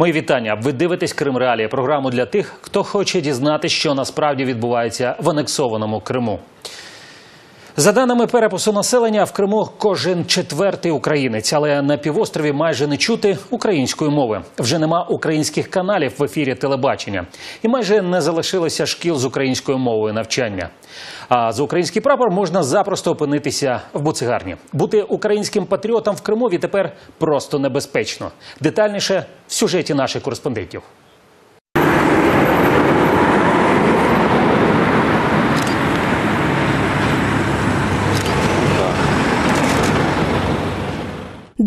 Мої вітання. Ви дивитесь Крим Реалія, програму для тих, хто хоче дізнати, що насправді відбувається в анексованому Криму. За даними перепису населення, в Криму кожен четвертий українець, але на півострові майже не чути української мови. Вже нема українських каналів в ефірі телебачення, і майже не залишилося шкіл з українською мовою навчання. А за український прапор можна запросто опинитися в буцигарні. Бути українським патріотом в Криму відтепер просто небезпечно. Детальніше в сюжеті наших кореспондентів. –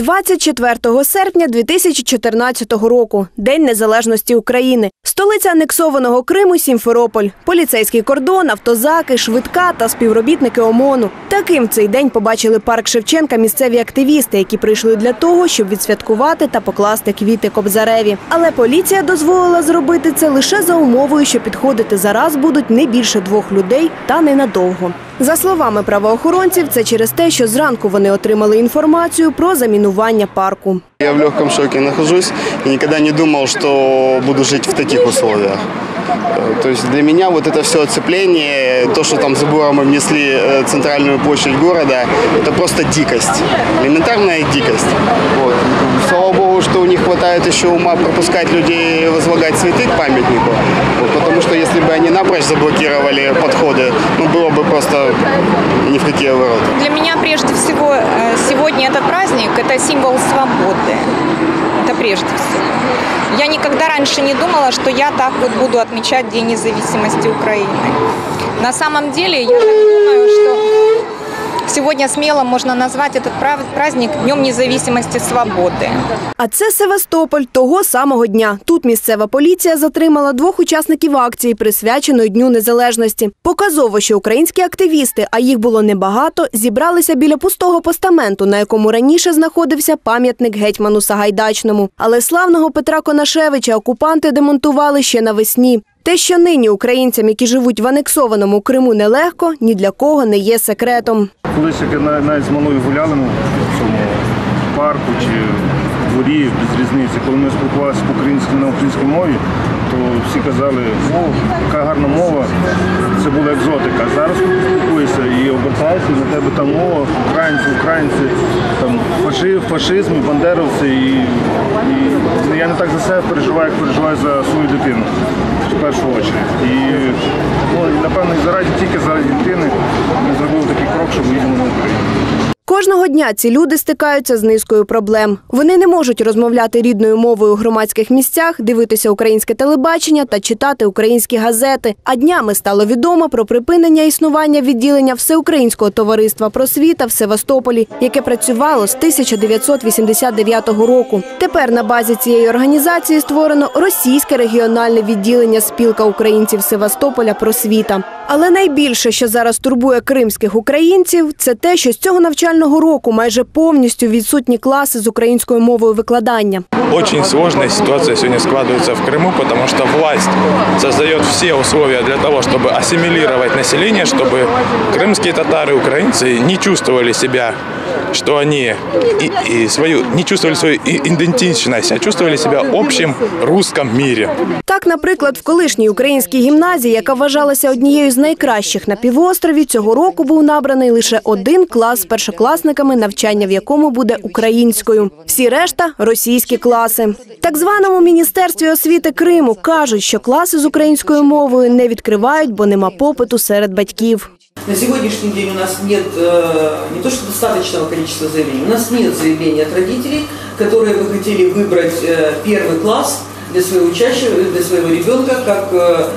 24 серпня 2014 року – День Незалежності України. Столиця анексованого Криму – Сімферополь. Поліцейський кордон, автозаки, швидка та співробітники ОМОНу. Таким в цей день побачили парк Шевченка місцеві активісти, які прийшли для того, щоб відсвяткувати та покласти квіти Кобзареві. Але поліція дозволила зробити це лише за умовою, що підходити зараз будуть не більше двох людей та ненадовго. За словами правоохоронців, це через те, що зранку вони отримали інформацію про замінування парку. Я в легком шоке нахожусь и никогда не думал, что буду жить в таких условиях. Э, То есть для меня вот это все оцепление, то, что там забором мы внесли э, центральную площадь города, это просто дикость, элементарная дикость. Вот. Что у них хватает еще ума пропускать людей возлагать цветы к памятнику, Вот, потому что если бы они напрочь заблокировали подходы, ну было бы просто ни в какие ворота. Для меня прежде всего э, сегодня этот праздник – это символ свободы. Это прежде всего. Я никогда раньше не думала, что я так вот буду отмечать День независимости Украины. На самом деле, я так думаю, что сегодня смело можно назвать этот прав- праздник Днем независимости свободы. А це Севастополь того самого дня. Тут місцева поліція затримала двох учасників акції, присвяченої Дню Незалежності. Показово, що українські активісти, а їх було небагато, зібралися біля пустого постаменту, на якому раніше знаходився пам'ятник гетьману Сагайдачному. Але славного Петра Конашевича окупанти демонтували ще навесні. Те, що нині українцям, які живуть в анексованому Криму, нелегко, ні для кого не є секретом. Колись навіть з малою гуляли в цьому парку чи в дворі, без різниці, коли ми спілкувалися по-українськи на українській мові, то всі казали, о, яка гарна мова, це була екзотика. Зараз спілкуєшся і обертаєшся, і на тебе там мова, українці, українці, там фаши, фашизм, бандеровці. І, і я не так за себе переживаю, як переживаю за свою дитину в першу чергу. І ну, напевно, і заради тільки заради дитини ми зробили такий крок, щоб виїдемо на Україну. Кожного дня ці люди стикаються з низкою проблем. Вони не можуть розмовляти рідною мовою у громадських місцях, дивитися українське телебачення та читати українські газети. А днями стало відомо про припинення існування відділення Всеукраїнського товариства просвіта в Севастополі, яке працювало з 1989 року. Тепер на базі цієї організації створено російське регіональне відділення спілка українців Севастополя просвіта. Але найбільше, що зараз турбує кримських українців, це те, що з цього навчального року майже повністю відсутні класи з українською мовою викладання. Очень сложная ситуация сегодня складывается в Крыму, потому что власть создает все условия для того, чтобы ассимилировать население, чтобы крымские татары, украинцы не чувствовали себя, что они и, и свою, не чувствовали свою идентичность, а чувствовали себя в общем русском мире. Так, наприклад, в колишній українській гімназії, яка вважалася однією з найкращих на півострові, цього року був набраний лише один клас з першокласниками, навчання в якому буде українською. Всі решта російські класи. Так званому міністерстві освіти Криму кажуть, що класи з українською мовою не відкривають, бо нема попиту серед батьків. На сегодняшний день у нас нет э, не то что достаточного количества заявлений, у нас нет заявлений от родителей, которые бы хотели выбрать э, первый класс для своего учащего, для своего ребенка как э,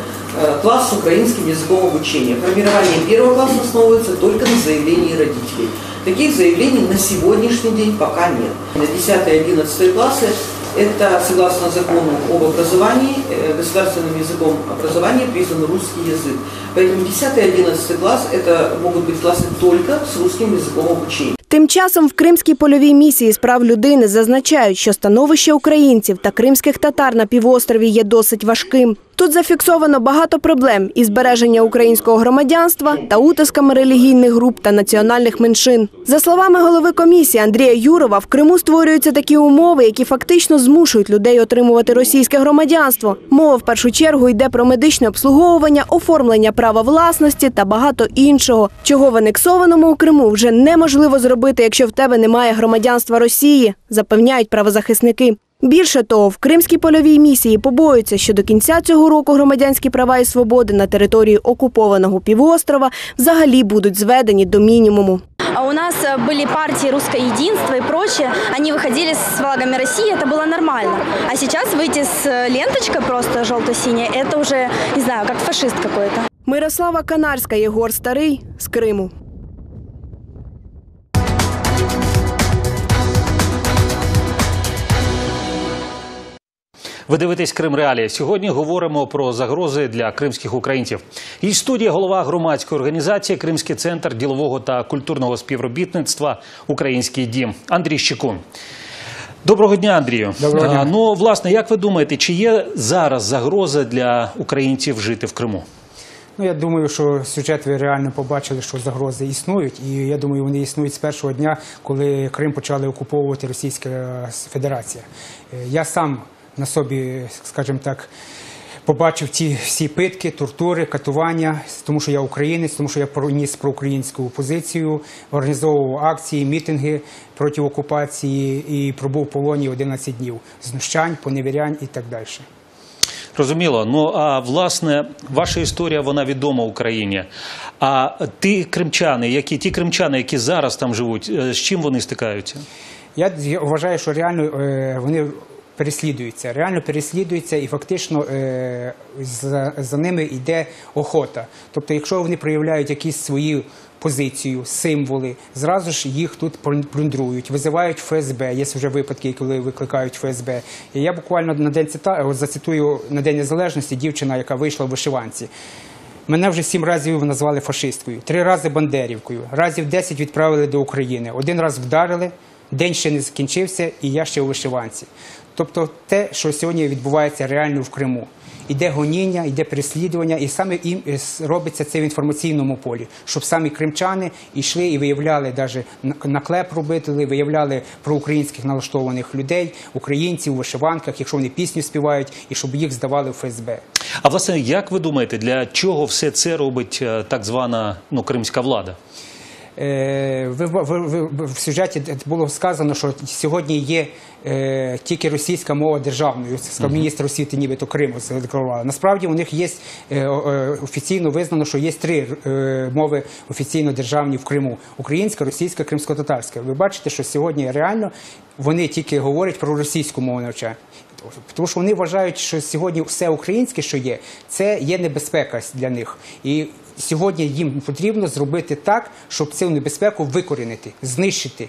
класс с украинским языком обучения. Формирование первого класса основывается только на заявлении родителей. Таких заявлений на сегодняшний день пока нет. На 10 и 11 классы это, согласно закону об образовании, э, государственным языком образования признан русский язык. Поэтому 10 и 11 класс это могут быть классы только с русским языком обучения. Тим часом в Кримській польовій місії з прав людини зазначають, що становище українців та кримських татар на півострові є досить важким. Тут зафіксовано багато проблем із збереження українського громадянства та утисками релігійних груп та національних меншин. За словами голови комісії Андрія Юрова, в Криму створюються такі умови, які фактично змушують людей отримувати російське громадянство. Мова в першу чергу йде про медичне обслуговування, оформлення права власності та багато іншого, чого в анексованому у Криму вже неможливо зробити, якщо в тебе немає громадянства Росії, запевняють правозахисники. Більше того, в Кримській польовій місії побоюються, що до кінця цього року громадянські права і свободи на території окупованого півострова взагалі будуть зведені до мінімуму. А у нас э, были партии «Русское единство» и прочее. Они выходили с флагами России, это было нормально. А сейчас выйти с э, ленточкой просто желто-синей, это уже, не знаю, как фашист какой-то. Мирослава Канарська, Єгор Старий з Криму. Ви дивитесь Крим Реалії. Сьогодні говоримо про загрози для кримських українців. І в студії голова громадської організації Кримський центр ділового та культурного співробітництва Український дім Андрій Щекун. Доброго дня, Андрію. Доброго дня. А, Ну, власне, як ви думаєте, чи є зараз загроза для українців жити в Криму? Ну, я думаю, що сюжет ви реально побачили, що загрози існують, і я думаю, вони існують з першого дня, коли Крим почали окуповувати Російська Федерація. Е, Я сам на собі, скажімо так, побачив ті всі питки, тортури, катування, тому що я українець, тому що я проніс проукраїнську позицію, організовував акції, мітинги проти окупації і пробув в полоні 11 днів знущань, поневірянь і так далі. Розуміло. Ну а власне, ваша історія вона відома Україні. А ті кримчани, які ті кримчани, які зараз там живуть, е, з чим вони стикаються? Я вважаю, що реально е, вони переслідуються, реально переслідуються, і фактично е, за, ними йде охота. Тобто, якщо вони проявляють якісь свої позицію, символи, зразу ж їх тут плюндрують, визивають ФСБ. Є вже випадки, коли викликають ФСБ. І я буквально на день цита, зацитую на День Незалежності дівчина, яка вийшла в вишиванці. Мене вже сім разів назвали фашисткою, три рази бандерівкою, разів десять відправили до України. Один раз вдарили, день ще не закінчився, і я ще у вишиванці. Тобто те, що сьогодні відбувається реально в Криму. Іде гоніння, йде переслідування, і саме їм е, робиться це в інформаційному полі, щоб самі кримчани йшли і виявляли навіть наклеп робили, виявляли проукраїнських налаштованих людей, українців у вишиванках, якщо вони пісню співають, і щоб їх здавали в ФСБ. А власне, як ви думаєте, для чого все це робить е, так звана ну, кримська влада? Е, ви- в сюжеті було сказано, що сьогодні є е, тільки російська мова державною. Сказав міністр освіти, нібито Криму задекларували. Насправді у них є е, е, офіційно визнано, що є три е, мови офіційно державні в Криму: українська, російська, кримсько-татарська. Ви бачите, що сьогодні реально вони тільки говорять про російську мову навчання. Тому що вони вважають, що сьогодні все українське, що є, це є небезпека для них. І сьогодні їм потрібно зробити так, щоб цю небезпеку викорінити, знищити,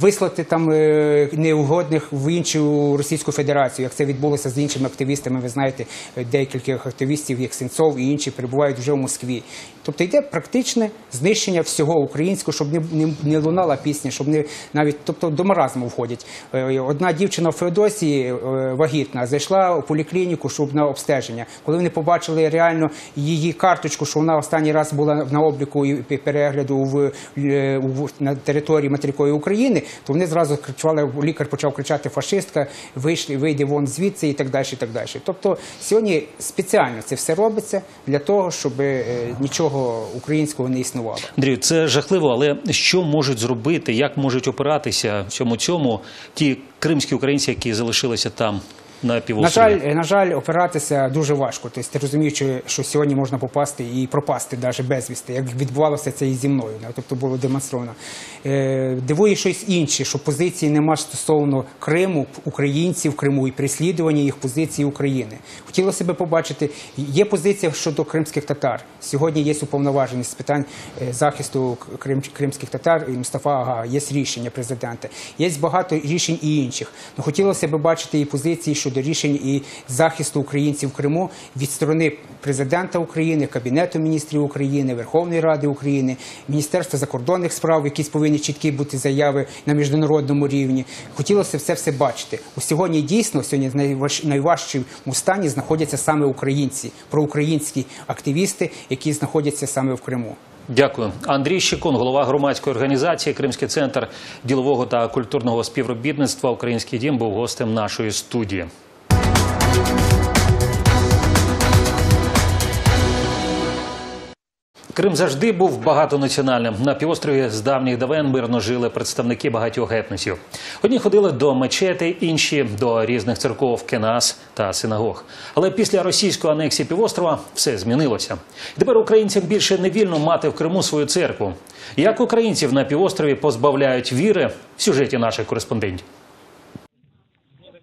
вислати там е, неугодних в іншу Російську Федерацію, як це відбулося з іншими активістами. Ви знаєте, е, декількох активістів, як Сенцов і інші, перебувають вже в Москві. Тобто йде практичне знищення всього українського, щоб не, не, не лунала пісня, щоб не навіть тобто до маразму входять. Е, Одна дівчина в Феодосії вагітна зайшла у поліклініку, щоб на обстеження. Коли вони побачили реально її карточку, що вона останній раз була на обліку і перегляду в, е, в- на території материкової України, то вони зразу кричали, лікар почав кричати фашистка, вийшли, вийди вон звідси і так далі. І так далі. Тобто сьогодні спеціально це все робиться для того, щоб е, нічого українського не існувало. Андрію, це жахливо, але що можуть зробити, як можуть опиратися всьому цьому ті кримські українці, які залишилися там на На жаль, на жаль, опиратися дуже важко. Тобто, ти розуміючи, що сьогодні можна попасти і пропасти навіть безвісти, як відбувалося це і зі мною. Тобто було демонстровано. Е, дивує щось інше, що позиції нема стосовно Криму, українців Криму і переслідування їх позиції України. Хотілося б побачити, є позиція щодо кримських татар. Сьогодні є уповноважений з питань е, захисту крим, кримських татар і Мустафа Ага, є рішення президента. Є багато рішень і інших. Ну хотілося б бачити і позиції щодо щодо рішень і захисту українців в Криму від сторони президента України, Кабінету міністрів України, Верховної Ради України, Міністерства закордонних справ, якісь повинні чіткі бути заяви на міжнародному рівні. Хотілося все все бачити. У сьогодні дійсно сьогодні в найваж- найважчому стані знаходяться саме українці, проукраїнські активісти, які знаходяться саме в Криму. Дякую. Андрій Щекун, голова громадської організації Кримський центр ділового та культурного співробітництва Український дім був гостем нашої студії. Крим завжди був багатонаціональним. На півострові з давніх давен мирно жили представники багатьох етносів. Одні ходили до мечети, інші до різних церков, кенас та синагог. Але після російської анексії півострова все змінилося. І тепер українцям більше не вільно мати в Криму свою церкву. Як українців на півострові позбавляють віри в сюжеті наших кореспондентів.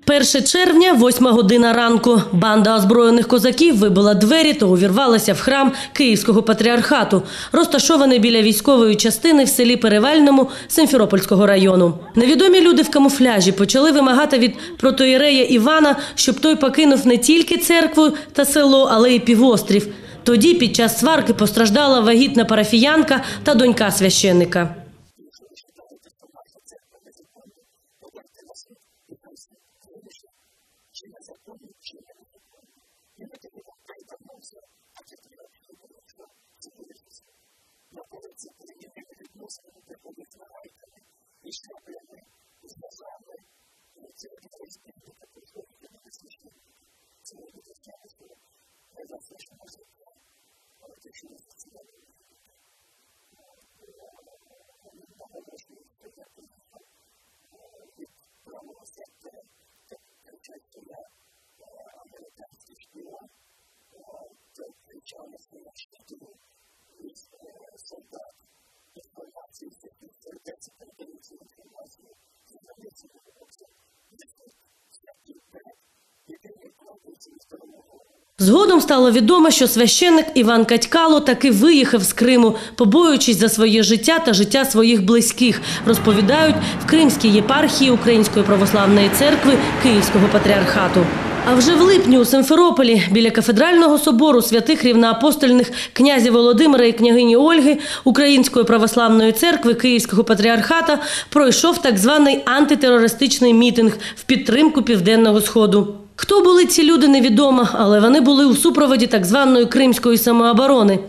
1 червня, 8 година ранку. Банда озброєних козаків вибила двері та увірвалася в храм Київського патріархату, розташований біля військової частини в селі Перевальному Симферопольського району. Невідомі люди в камуфляжі почали вимагати від протоєрея Івана, щоб той покинув не тільки церкву та село, але й півострів. Тоді під час сварки постраждала вагітна парафіянка та донька священника. Krishna prende questa salve e inizia a dire spirito per questo che non esiste. Se non lo facciamo solo, è la stessa cosa che fa. Ma che ci vuole si deve Thank you. Згодом стало відомо, що священник Іван Катькало таки виїхав з Криму, побоюючись за своє життя та життя своїх близьких, розповідають в Кримській єпархії Української православної церкви Київського патріархату. А вже в липні у Симферополі біля кафедрального собору святих рівноапостольних князів Володимира і княгині Ольги Української православної церкви Київського патріархата пройшов так званий антитерористичний мітинг в підтримку південного сходу. Хто були ці люди, невідомо, але вони були у супроводі так званої кримської самооборони.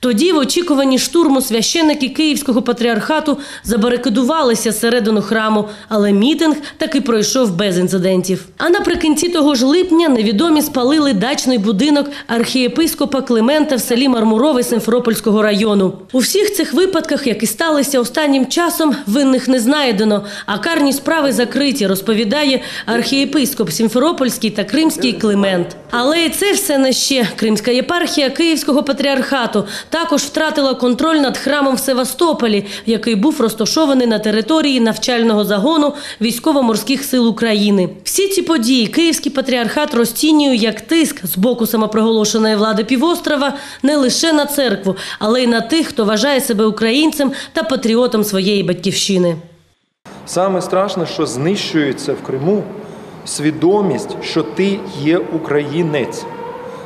Тоді, в очікуванні штурму, священники Київського патріархату забарикадувалися середину храму, але мітинг таки пройшов без інцидентів. А наприкінці того ж липня невідомі спалили дачний будинок архієпископа Климента в селі Мармурове Симферопольського району. У всіх цих випадках, які сталися останнім часом, винних не знайдено, а карні справи закриті, розповідає архієпископ Сімферопольський та Кримський Климент. Але і це все не ще. Кримська єпархія Київського патріархату також втратила контроль над храмом в Севастополі, який був розташований на території навчального загону військово-морських сил України. Всі ці події Київський патріархат розцінює як тиск з боку самопроголошеної влади півострова не лише на церкву, але й на тих, хто вважає себе українцем та патріотом своєї батьківщини. Саме страшне, що знищується в Криму свідомість, що ти є українець.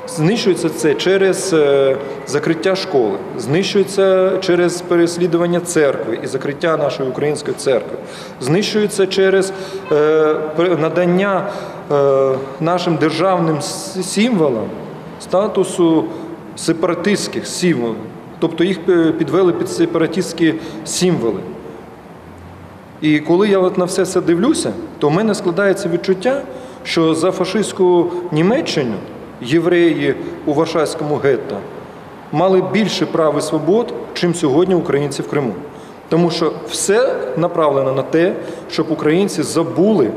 Знищується це через е, закриття школи, знищується через переслідування церкви і закриття нашої української церкви, знищується через е, надання е, нашим державним символам статусу сепаратистських символів. Тобто їх підвели під сепаратистські символи. І коли я от на все це дивлюся, то в мене складається відчуття, що за фашистську Німеччину євреї у Варшавському гетто мали більше прав і свобод, чим сьогодні українці в Криму. Тому що все направлено на те, щоб українці забули,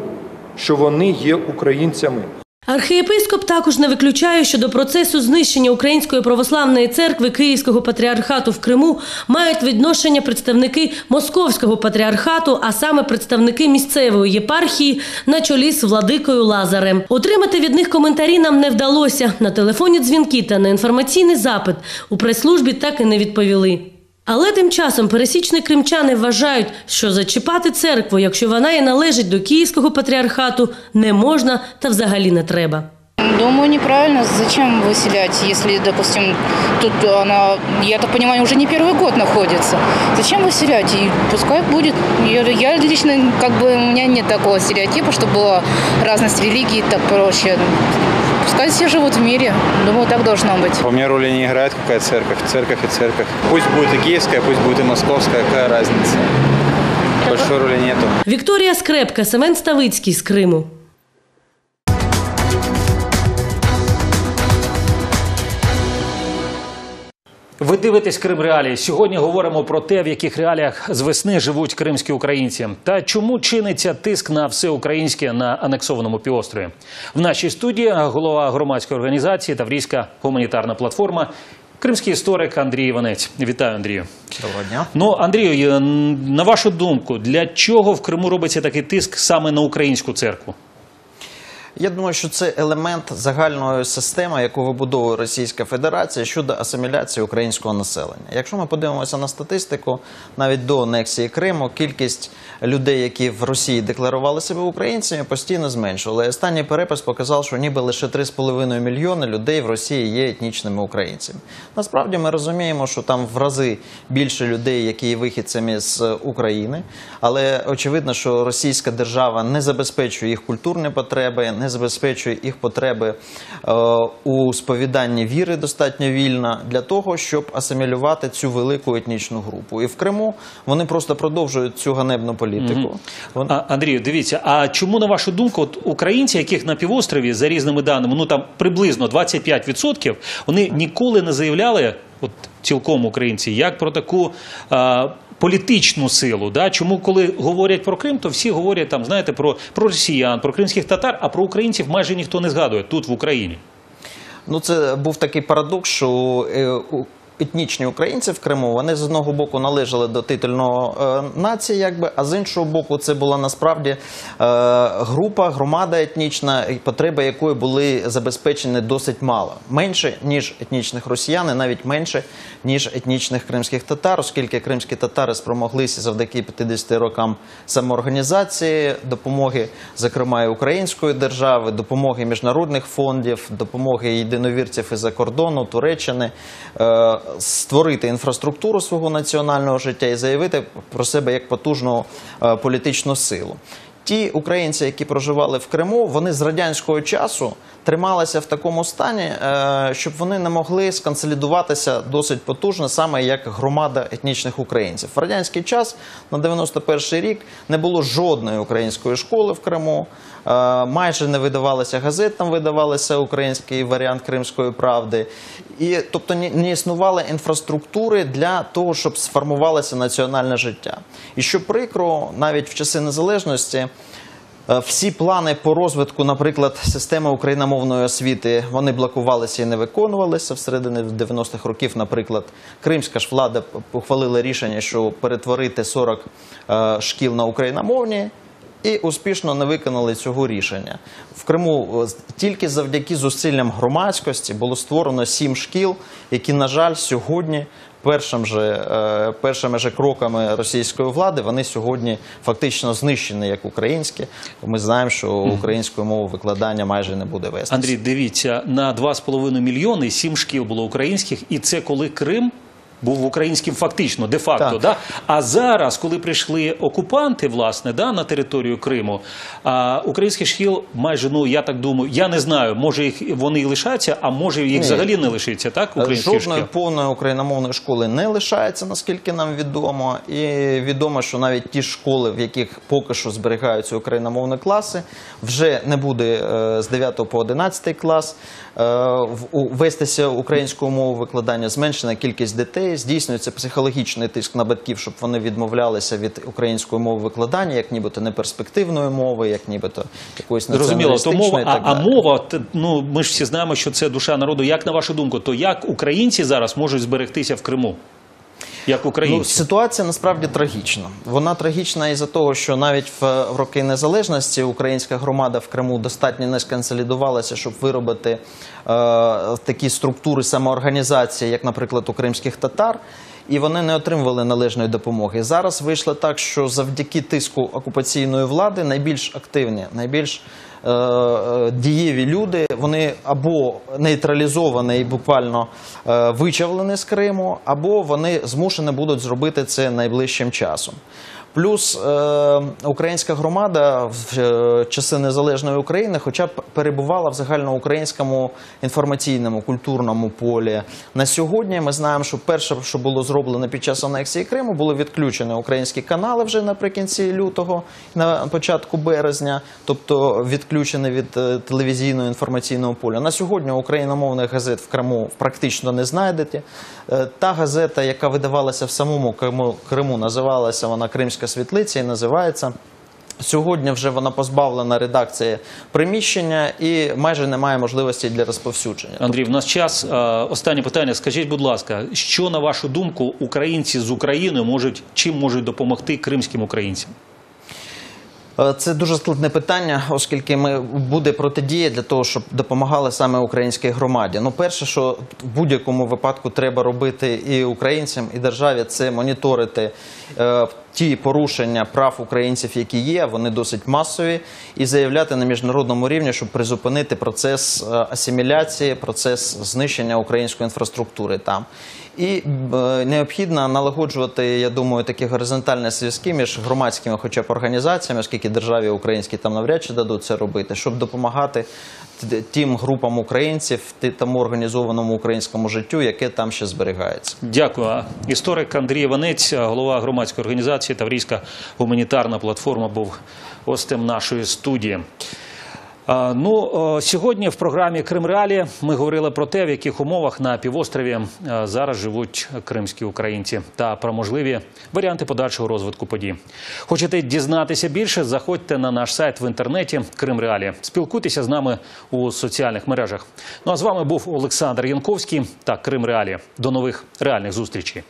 що вони є українцями. Архієпископ також не виключає, що до процесу знищення Української православної церкви Київського патріархату в Криму мають відношення представники Московського патріархату, а саме представники місцевої єпархії на чолі з владикою Лазарем. Отримати від них коментарі нам не вдалося. На телефоні дзвінки та на інформаційний запит у прес-службі так і не відповіли. Але тим часом пересічні кримчани вважають, що зачіпати церкву, якщо вона і належить до Київського патріархату, не можна та взагалі не треба. Думаю, неправильно. Зачем выселять, если, допустим, тут она, я так понимаю, уже не первый год находится. Зачем выселять? И пускай будет. Я, я лично, как бы, у меня нет такого стереотипа, что была разность религий и так прочее. Пускай все живут в мире. Думаю, так должно быть. По мне роли не играет какая церковь. Церковь и церковь. Пусть будет и киевская, пусть будет и московская, какая разница. Большой роли нету. Вікторія Скрепка, Семен Ставицький з Криму. Ви дивитесь Крим Реалії. Сьогодні говоримо про те, в яких реаліях з весни живуть кримські українці, та чому чиниться тиск на все українське на анексованому півострові. В нашій студії голова громадської організації Таврійська гуманітарна платформа, кримський історик Андрій Іванець. Вітаю, Андрію. Доброго дня. Ну, Андрію, на вашу думку, для чого в Криму робиться такий тиск саме на українську церкву? Я думаю, що це елемент загальної системи, яку вибудовує Російська Федерація щодо асиміляції українського населення. Якщо ми подивимося на статистику, навіть до анексії Криму кількість людей, які в Росії декларували себе українцями, постійно зменшувала. Останній перепис показав, що ніби лише 3,5 мільйони людей в Росії є етнічними українцями. Насправді ми розуміємо, що там в рази більше людей, які є вихідцями з України, але очевидно, що російська держава не забезпечує їх культурні потреби, не забезпечує їх потреби е, у сповіданні віри достатньо вільно для того, щоб асимілювати цю велику етнічну групу. І в Криму вони просто продовжують цю ганебну політику. А, Андрію, дивіться, а чому на вашу думку, от українці, яких на півострові за різними даними, ну там приблизно 25%, вони ніколи не заявляли, от цілком українці, як про таку а, політичну силу? Да? Чому, коли говорять про Крим, то всі говорять там, знаєте, про, про росіян, про кримських татар, а про українців майже ніхто не згадує тут в Україні. Ну, це був такий парадокс, що е, етнічні українці в Криму вони з одного боку належали до титульного е, нації, якби, а з іншого боку, це була насправді е, група, громада етнічна, потреби якої були забезпечені досить мало. Менше ніж етнічних росіян, і навіть менше ніж етнічних кримських татар, оскільки кримські татари спромоглися завдяки 50 рокам самоорганізації, допомоги, зокрема і української держави, допомоги міжнародних фондів, допомоги єдиновірців із-за кордону, Туреччини, е, створити інфраструктуру свого національного життя і заявити про себе як потужну е, політичну силу. Ті українці, які проживали в Криму, вони з радянського часу трималися в такому стані, е, щоб вони не могли сконсолідуватися досить потужно, саме як громада етнічних українців. В радянський час на 91 рік не було жодної української школи в Криму. е, Майже не видавалися газет, там видавалися український варіант Кримської правди, і тобто не існувало інфраструктури для того, щоб сформувалося національне життя. І що прикро, навіть в часи незалежності. Е, Всі плани по розвитку, наприклад, системи україномовної освіти, вони блокувалися і не виконувалися. Всередині 90-х років, наприклад, кримська ж влада ухвалила рішення, що перетворити 40 е, шкіл на україномовні. І успішно не виконали цього рішення. В Криму е, тільки завдяки зусиллям громадськості було створено сім шкіл, які, на жаль, сьогодні першим же, е, першими же кроками російської влади вони сьогодні фактично знищені як українські. Ми знаємо, що українською мовою викладання майже не буде вести. Андрій, дивіться, на 2,5 мільйони сім шкіл було українських, і це коли Крим був українським фактично, де-факто. Да? А зараз, коли прийшли окупанти, власне, да, на територію Криму, а, українських шкіл майже, ну я так думаю, я не знаю, може їх вони і лишаться, а може їх Ні. взагалі не лишиться, так? Українських Жодної шкіл? повної україномовної школи не лишається, наскільки нам відомо. І відомо, що навіть ті школи, в яких поки що зберігаються україномовні класи, вже не буде е, з 9 по 11 клас вестися українською мовою викладання, зменшена кількість дітей, здійснюється психологічний тиск на батьків, щоб вони відмовлялися від української мови викладання, як нібито неперспективної мови, як нібито якоїсь Зрозуміло, то мова, а, а мова, ну ми ж всі знаємо, що це душа народу. Як на вашу думку, то як українці зараз можуть зберегтися в Криму? Як Ну, ситуація насправді трагічна. Вона трагічна із-за того, що навіть в, роки незалежності українська громада в Криму достатньо не сконсолідувалася, щоб виробити е, такі структури самоорганізації, як, наприклад, у кримських татар. і вони не отримували належної допомоги. Зараз вийшло так, що завдяки тиску окупаційної влади найбільш активні, найбільш дієві люди, вони або нейтралізовані і буквально е, вичавлені з Криму, або вони змушені будуть зробити це найближчим часом. Плюс е, українська громада в е, часи незалежної України, хоча б перебувала в загальноукраїнському інформаційному культурному полі. На сьогодні ми знаємо, що перше, що було зроблено під час анексії Криму, були відключені українські канали вже наприкінці лютого, на початку березня, тобто відключені від е, телевізійного інформаційного поля. На сьогодні україномовних газет в Криму практично не знайдете. Е, Та газета, яка видавалася в самому Криму, Криму називалася вона Кримська світлиця і називається. Сьогодні вже вона позбавлена редакції приміщення і майже немає можливості для розповсюдження. Андрій, в нас час. Е, Останнє питання. Скажіть, будь ласка, що на вашу думку українці з України можуть чим можуть допомогти кримським українцям? Е, Це дуже складне питання, оскільки ми буде протидія для того, щоб допомагали саме українській громаді. Ну, перше, що в будь-якому випадку треба робити і українцям, і державі, це моніторити е, ті порушення прав українців, які є. Вони досить масові, і заявляти на міжнародному рівні, щоб призупинити процес е, асиміляції, процес знищення української інфраструктури там. І е, необхідно налагоджувати, я думаю, такі горизонтальні зв'язки між громадськими, хоча б організаціями, оскільки державі українські там навряд чи дадуть це робити, щоб допомагати тим групам українців, тому організованому українському життю, яке там ще зберігається. Дякую. Історик Андрій Іванець, голова громадської організації Таврійська гуманітарна платформа, був гостем нашої студії. Ну, сьогодні в програмі Крим Реалі ми говорили про те, в яких умовах на півострові е, зараз живуть кримські українці, та про можливі варіанти подальшого розвитку подій. Хочете дізнатися більше? Заходьте на наш сайт в інтернеті Крим Реалі. Спілкуйтеся з нами у соціальних мережах. Ну а з вами був Олександр Янковський та Крим Реалі. До нових реальних зустрічей.